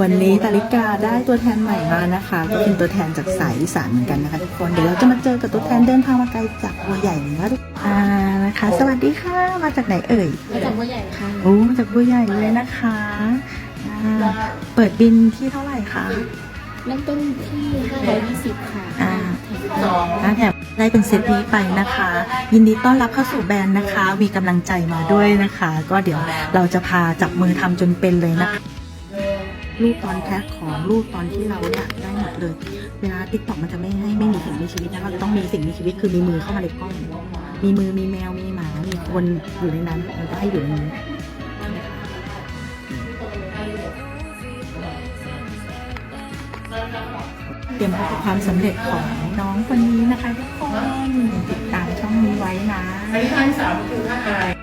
วันนี้ตาลิกาได้ตัวแทนใหม่มานะคะ ก็เป็นตัวแทนจากสายอีสานเหมือนกันนะคะทุกคนเดี๋ยวเราจะมาเจอกับตัวแทนเดินทางมาไกลจากบัวใหญ่นะคะทุกอ่านะคะ สวัสดีค่ะมาจากไหนเอ่ยมาจากบัวใหญ่ค่ะโอ้มาจากบัวใหญ่เลยนะคะอ่าเปิดบินที่เท่าไหร่คะเริ่มต้นที่520ค่ะอ่าแถมอ่าแถมได้เป็นเซตนี้ไปนะคะ ยินดีต้อนรับเข้าสู่แบรนด์นะคะ มีกำลังใจมาด้วยนะคะ ก็เดี๋ยวเราจะพาจับมือทำจนเป็นเลยนะคะ รูปตอนแพ็คของรูปตอนที่เราอยากได้หมดเลย เวลาติ๊กต็อกมันจะไม่ให้ไม่มีสิ่งมีชีวิตนะเราจะต้องมีสิ่งมีชีวิตคือมีมือเข้ามาในกล้อง มีมือมีแมวมีหมา มีคนอยู่ในนั้นเราจะให้อยู่ในนี้เตรียมพบกับความสำเร็จของน้องคนนี้นะคะทุกคนติดตามช่องนี้ไว้นะอันนี้ท่าที่สามคือท่าอาย